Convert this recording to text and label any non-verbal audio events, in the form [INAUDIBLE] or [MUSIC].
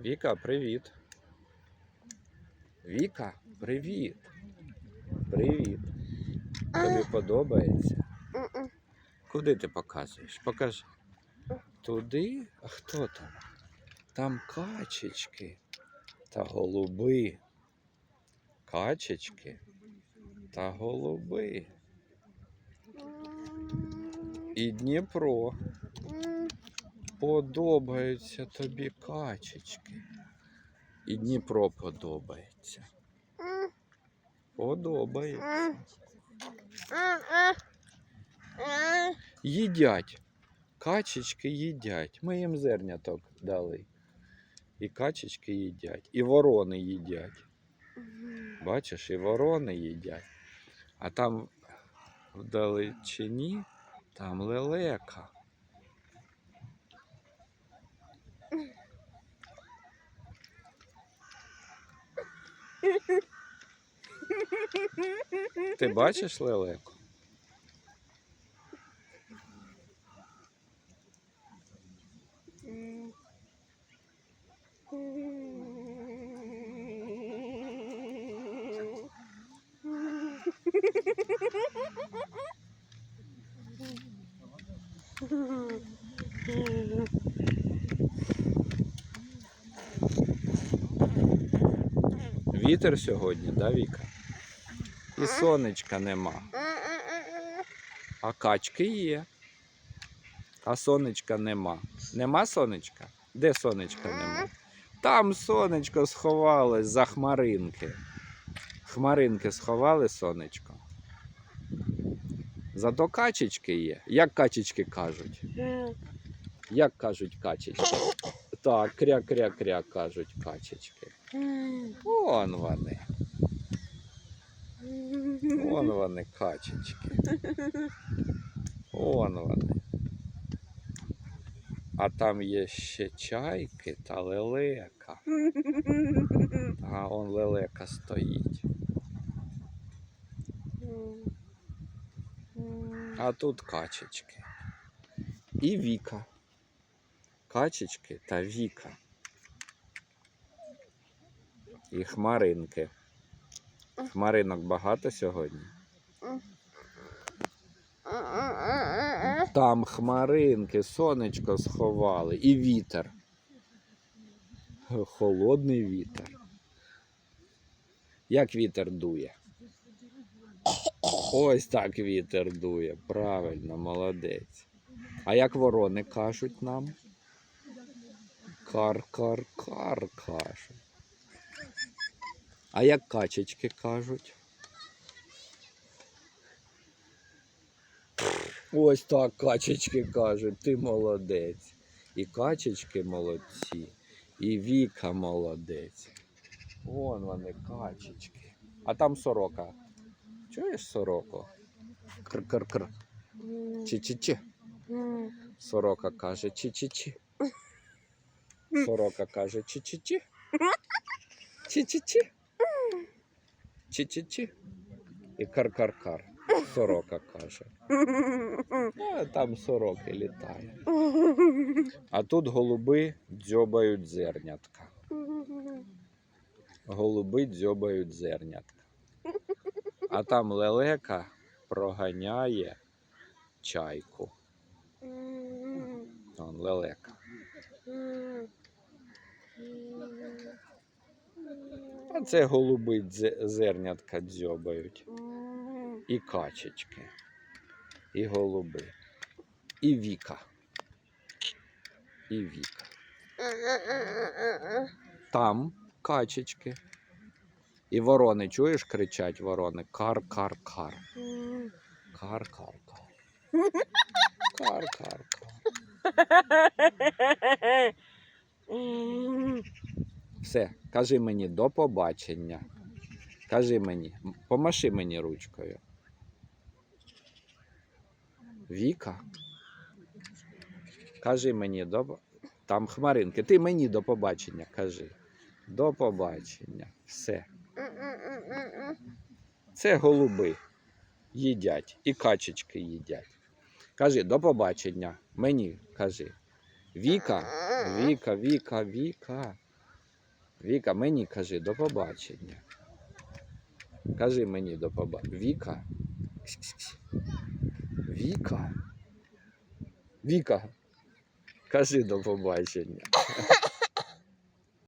Віка, привіт. Віка, привіт. Привіт. Тобі подобається? Куди ти показуєш? Покажи. Туди? А хто там? Там качечки та голуби. Качечки та голуби. І Дніпро. Подобаються тобі качечки. І Дніпро подобається. Подобається. Їдять. Качечки їдять. Ми їм зерняток дали. І качечки їдять, і ворони їдять. Бачиш, і ворони їдять. А там вдалечині, там лелека. Ти бачиш лелеку? Вітер сьогодні, да, Віка? І сонечка нема. А качки є. А сонечка нема. Нема сонечка? Де сонечка нема? Там сонечко сховалось за хмаринки. Хмаринки сховали сонечко. Зато качечки є. Як качечки кажуть? Як кажуть качечки? Так, кря-кря-кря кажуть качечки. Вон вони. Вон вони качечки. Вон вони. А там є ще чайки та лелека. А он лелека стоїть. А тут качечки. І Віка. Качечки та Віка. І хмаринки. Хмаринок багато сьогодні. Там хмаринки, сонечко сховали і вітер. Холодний вітер. Як вітер дує? Ось так вітер дує. Правильно, молодець. А як ворони кажуть нам? Кар-кар-кар кажуть. А як качечки кажуть? Ось так качечки кажуть, ти молодець. І качечки молодці, і Віка молодець. Вон вони, качечки. А там сорока. Чуєш сороку? Кр-кр-кр. Чи-чи-чи. Сорока каже чи-чи-чи. Сорока каже чи-чи-чи. Чи-чи-чи. Чи-чи-чи. І кар-кар-кар. Сорока каже. [LAUGHS] А там сороки літає. А тут голуби дзьобають зернятка. Голуби дзьобають зернятка. А там лелека проганяє чайку. Вон лелека. А це голуби зернятка дзьобають. І качечки. І голуби. І віка. І віка. Там качечки. І ворони, чуєш, кричать ворони. Кар-кар-кар. Кар-кар-кар. Кар-кар-кар. Все, кажи мені до побачення. Кажи мені, помаши мені ручкою. Віка. Кажи мені до там хмаринки. Ти мені до побачення кажи. До побачення. Все. Це голуби їдять і качечки їдять. Кажи до побачення. Мені кажи. Віка, Віка, Віка, Віка. Віка, мені кажи до побачення. Кажи мені до побачення. Віка. Віка. Віка. Кажи до побачення.